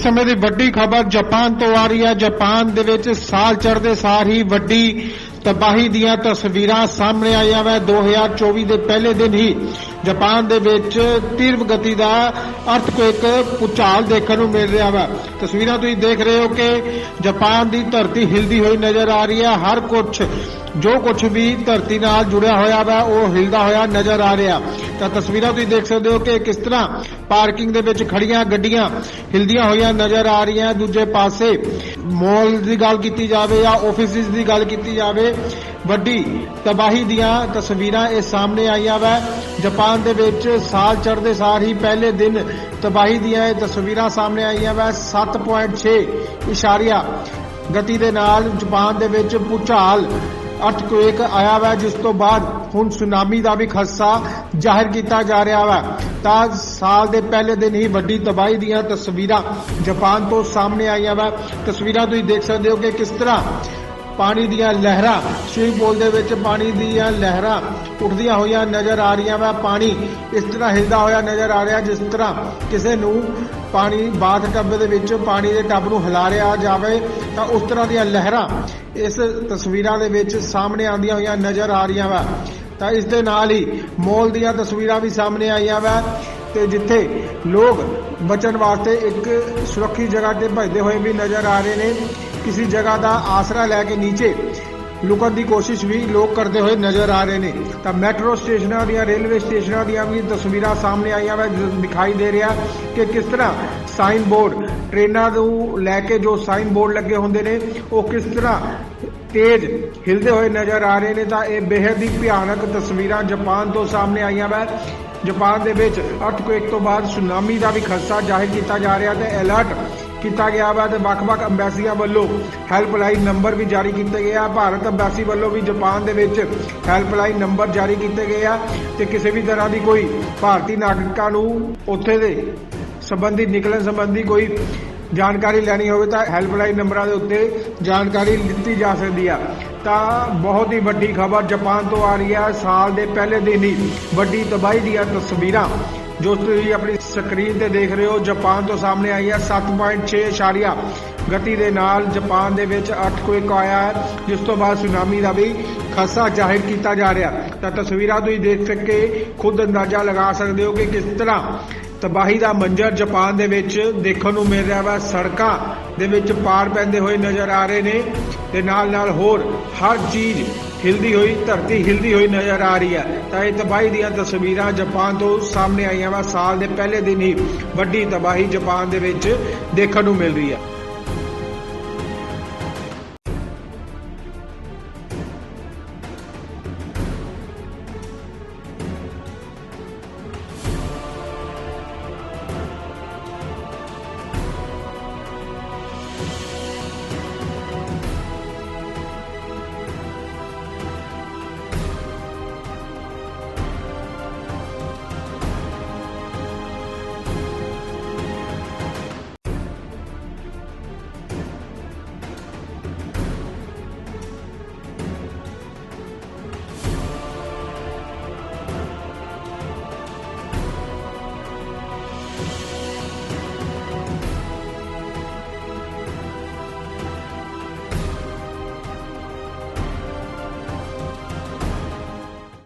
ਇਸ ਸਮੇਂ ਦੀ ਵੱਡੀ ਖਬਰ ਜਾਪਾਨ ਤੋਂ ਆ ਰਹੀ ਹੈ। ਜਾਪਾਨ ਦੇ ਵਿੱਚ ਸਾਲ ਚੜ੍ਹਦੇ ਸਾਰ ਹੀ ਵੱਡੀ ਤਬਾਹੀ ਦੀਆਂ ਤਸਵੀਰਾਂ ਸਾਹਮਣੇ ਆਈਆਂ ਵਾ। 2024 ਦੇ ਪਹਿਲੇ ਦਿਨ ਹੀ ਜਾਪਾਨ ਦੇ ਵਿੱਚ ਤੀਰਵ ਗਤੀ ਦਾ ਅਰਥਕੁਇਕ ਪੁਚਾਲ ਦੇਖਣ ਨੂੰ ਮਿਲ ਰਿਹਾ ਵਾ। ਤਸਵੀਰਾਂ ਤੁਸੀਂ ਦੇਖ ਰਹੇ ਹੋ ਕਿ ਜਾਪਾਨ ਦੀ ਧਰਤੀ ਹਿਲਦੀ ਹੋਈ ਨਜ਼ਰ ਆ ਰਹੀ ਹੈ। ਹਰ ਕੁਝ ਜੋ ਕੁਝ ਵੀ ਧਰਤੀ ਨਾਲ ਜੁੜਿਆ ਹੋਇਆ ਵਾ, ਉਹ ਹਿਲਦਾ ਹੋਇਆ ਨਜ਼ਰ ਆ ਰਿਹਾ। ਤਾਂ ਤਸਵੀਰਾਂ ਤੁਸੀਂ ਦੇਖ ਸਕਦੇ ਹੋ ਕਿ ਕਿਸ ਤਰ੍ਹਾਂ ਪਾਰਕਿੰਗ ਦੇ ਵਿੱਚ ਖੜੀਆਂ ਗੱਡੀਆਂ ਹਿਲਦੀਆਂ ਹੋਈਆਂ ਨਜ਼ਰ ਆ ਰਹੀਆਂ। ਦੂਜੇ ਪਾਸੇ ਮਾਲ ਦੀ ਗੱਲ ਕੀਤੀ ਜਾਵੇ ਜਾਂ ਆਫਿਸਿਸ ਦੀ ਗੱਲ ਕੀਤੀ ਜਾਵੇ, ਵੱਡੀ ਤਬਾਹੀ ਦੀਆਂ ਤਸਵੀਰਾਂ ਇਹ ਸਾਹਮਣੇ ਆਈਆਂ ਵਾ। ਜਾਪਾਨ ਦੇ ਵਿੱਚ ਸਾਲ ਚੜ੍ਹਦੇ ਸਾਰ ਹੀ ਪਹਿਲੇ ਦਿਨ ਤਬਾਹੀ ਦੀਆਂ ਇਹ ਤਸਵੀਰਾਂ ਸਾਹਮਣੇ ਆਈਆਂ ਵਾ। 7.6 ਇਸ਼ਾਰੀਆ ਗਤੀ ਦੇ ਨਾਲ ਜਾਪਾਨ ਦੇ ਵਿੱਚ ਭੂਚਾਲ ਅਰਥਕੁਏਕ ਆਇਆ ਵਾ, ਜਿਸ ਤੋਂ ਬਾਅਦ ਹੁਣ ਸੁਨਾਮੀ ਦਾ ਵੀ ਖਦਸ਼ਾ ਜ਼ਾਹਿਰ ਕੀਤਾ ਜਾ ਰਿਹਾ ਵਾ। ਤਾਂ ਸਾਲ ਦੇ ਪਹਿਲੇ ਦਿਨ ਹੀ ਵੱਡੀ ਤਬਾਹੀ ਦੀਆਂ ਤਸਵੀਰਾਂ ਜਾਪਾਨ ਤੋਂ ਸਾਹਮਣੇ ਆਈਆਂ ਵਾ। ਤਸਵੀਰਾਂ ਤੁਸੀਂ ਦੇਖ ਸਕਦੇ ਹੋ ਕਿ ਕਿਸ ਤਰ੍ਹਾਂ ਪਾਣੀ ਦੀਆਂ ਲਹਿਰਾਂ, ਸਵਿਮਿੰਗ ਪੂਲ ਦੇ ਵਿੱਚ ਪਾਣੀ ਦੀਆਂ ਲਹਿਰਾਂ ਉੱਠਦੀਆਂ ਹੋਈਆਂ ਨਜ਼ਰ ਆ ਰਹੀਆਂ ਵਾ। ਪਾਣੀ ਇਸ ਤਰ੍ਹਾਂ ਹਿਲਦਾ ਹੋਇਆ ਨਜ਼ਰ ਆ ਰਿਹਾ, ਜਿਸ ਤਰ੍ਹਾਂ ਕਿਸੇ ਨੂੰ ਪਾਣੀ ਬਾਥ ਟੱਬ ਦੇ ਵਿੱਚ ਪਾਣੀ ਦੇ ਟੱਬ ਨੂੰ ਹਿਲਾਰਿਆ ਜਾਵੇ ਤਾਂ ਉਸ ਤਰ੍ਹਾਂ ਦੀਆਂ ਲਹਿਰਾਂ ਇਸ ਤਸਵੀਰਾਂ ਦੇ ਵਿੱਚ ਸਾਹਮਣੇ ਆਉਂਦੀਆਂ ਹੋਈਆਂ ਨਜ਼ਰ ਆ ਰਹੀਆਂ ਵਾ। ਤਾਂ ਇਸ ਦੇ ਨਾਲ ਹੀ ਮੋਲ ਦੀਆਂ ਤਸਵੀਰਾਂ ਵੀ ਸਾਹਮਣੇ ਆਈਆਂ ਵਾ ਤੇ ਜਿੱਥੇ ਲੋਕ ਬਚਣ ਵਾਸਤੇ ਇੱਕ ਸੁਰੱਖਿਅਤ ਜਗ੍ਹਾ ਤੇ ਭਜਦੇ ਹੋਏ ਵੀ ਨਜ਼ਰ ਆ ਰਹੇ ਨੇ। ਕਿਸੇ ਜਗ੍ਹਾ ਦਾ ਆਸਰਾ ਲੈ ਕੇ ਨੀਚੇ ਲੁਕਣ ਦੀ ਕੋਸ਼ਿਸ਼ ਵੀ ਲੋਕ ਕਰਦੇ ਹੋਏ ਨਜ਼ਰ ਆ ਰਹੇ ਨੇ। ਤਾਂ ਮੈਟਰੋ ਸਟੇਸ਼ਨਾਂ ਦੀਆਂ, ਰੇਲਵੇ ਸਟੇਸ਼ਨਾਂ ਦੀਆਂ ਵੀ ਤਸਵੀਰਾਂ ਸਾਹਮਣੇ ਆਈਆਂ ਵਾ ਦਿਖਾਈ ਦੇ ਰਿਹਾ ਕਿ ਕਿਸ ਤਰ੍ਹਾਂ ਸਾਈਨ ਬੋਰਡ ਟ੍ਰੇਨਾਂ ਨੂੰ ਲੈ ਕੇ ਜੋ ਸਾਈਨ ਬੋਰਡ ਲੱਗੇ ਹੁੰਦੇ ਨੇ, ਉਹ ਕਿਸ ਤਰ੍ਹਾਂ ਤੇਜ਼ ਹਿਲਦੇ ਹੋਏ ਨਜ਼ਰ ਆ ਰਹੇ ਨੇ। ਤਾਂ ਇਹ ਬੇहद ਹੀ ਭਿਆਨਕ ਤਸਵੀਰਾਂ ਜਾਪਾਨ ਤੋਂ ਸਾਹਮਣੇ ਆਈਆਂ ਵਾ। ਜਾਪਾਨ ਦੇ ਵਿੱਚ ਅਰਥਕੁਏਕ ਤੋਂ ਬਾਅਦ ਸੁਨਾਮੀ ਦਾ ਵੀ ਖਦਸ਼ਾ ਜ਼ਾਹਿਰ ਕੀਤਾ ਜਾ ਰਿਹਾ ਤੇ ਅਲਰਟ ਕੀਤਾ ਗਿਆ ਵਾ ਤੇ ਵੱਖ-ਵੱਖ ਅੰਬੈਸੀਆਂ ਵੱਲੋਂ ਹੈਲਪਲਾਈਨ ਨੰਬਰ ਵੀ ਜਾਰੀ ਕੀਤੇ ਗਏ ਆ। ਭਾਰਤ ਅੰਬੈਸੀ ਵੱਲੋਂ ਵੀ ਜਾਪਾਨ ਦੇ ਵਿੱਚ ਹੈਲਪਲਾਈਨ ਨੰਬਰ ਜਾਰੀ ਕੀਤੇ ਗਏ ਆ ਤੇ ਕਿਸੇ ਵੀ ਤਰ੍ਹਾਂ ਦੀ ਕੋਈ ਭਾਰਤੀ ਨਾਗਰਿਕਾਂ ਨੂੰ ਉੱਥੇ ਦੇ ਸੰਬੰਧੀ, ਨਿਕਲਣ ਸੰਬੰਧੀ ਕੋਈ ਜਾਣਕਾਰੀ ਲੈਣੀ ਹੋਵੇ ਤਾਂ ਹੈਲਪਲਾਈਨ ਨੰਬਰਾਂ ਦੇ ਉੱਤੇ ਜਾਣਕਾਰੀ ਦਿੱਤੀ ਜਾ ਸਕਦੀ ਆ। ਤਾਂ ਬਹੁਤ ਹੀ ਵੱਡੀ ਖਬਰ ਜਾਪਾਨ ਤੋਂ ਆ ਰਹੀ ਹੈ ਸਾਲ ਦੇ ਪਹਿਲੇ ਦਿਨ ਹੀ ਵੱਡੀ ਤਬਾਹੀ ਦੀਆਂ ਤਸਵੀਰਾਂ ਜੋ ਤੁਸੀਂ ਆਪਣੀ ਸਕਰੀਨ ਤੇ ਦੇਖ ਰਹੇ ਹੋ, ਜਾਪਾਨ ਤੋਂ ਸਾਹਮਣੇ ਆਈ ਹੈ 7.6 ਇਸ਼ਾਰੀਆ ਗਤੀ ਦੇ ਨਾਲ ਜਾਪਾਨ ਦੇ ਵਿੱਚ ਅਰਥਕੁਇਕ ਆਇਆ ਹੈ, ਜਿਸ ਤੋਂ ਬਾਅਦ ਸੁਨਾਮੀ ਦਾ ਵੀ ਖਾਸਾ ਜ਼ਾਹਿਰ ਕੀਤਾ ਜਾ ਰਿਹਾ ਤਾਂ ਤਸਵੀਰਾਂ ਤੁਸੀਂ ਦੇਖ ਸਕੇ ਖੁਦ ਅੰਦਾਜ਼ਾ ਲਗਾ ਸਕਦੇ ਹੋ ਕਿ ਕਿਸ ਤਰ੍ਹਾਂ ਤਬਾਹੀ ਦਾ ਮੰਜ਼ਰ ਜਾਪਾਨ ਦੇ ਵਿੱਚ ਦੇਖਣ ਨੂੰ ਮਿਲ ਰਿਹਾ ਵਾ। ਸੜਕਾਂ ਦੇ ਵਿੱਚ ਪਾਰ ਪੈਂਦੇ ਹੋਏ ਨਜ਼ਰ ਆ ਰਹੇ ਨੇ ਤੇ ਨਾਲ ਨਾਲ ਹੋਰ ਹਰ ਚੀਜ਼ ਹਿਲਦੀ ਹੋਈ, ਧਰਤੀ ਹਿਲਦੀ ਹੋਈ ਨਜ਼ਰ ਆ ਰਹੀ ਹੈ। ਤਾਂ ਇਹ ਤਬਾਹੀ ਦੀਆਂ ਤਸਵੀਰਾਂ ਜਾਪਾਨ ਤੋਂ ਸਾਹਮਣੇ ਆਈਆਂ ਵਾ। ਸਾਲ ਦੇ ਪਹਿਲੇ ਦਿਨ ਹੀ ਵੱਡੀ ਤਬਾਹੀ ਜਾਪਾਨ ਦੇ ਵਿੱਚ ਦੇਖਣ ਨੂੰ ਮਿਲ ਰਹੀ ਹੈ।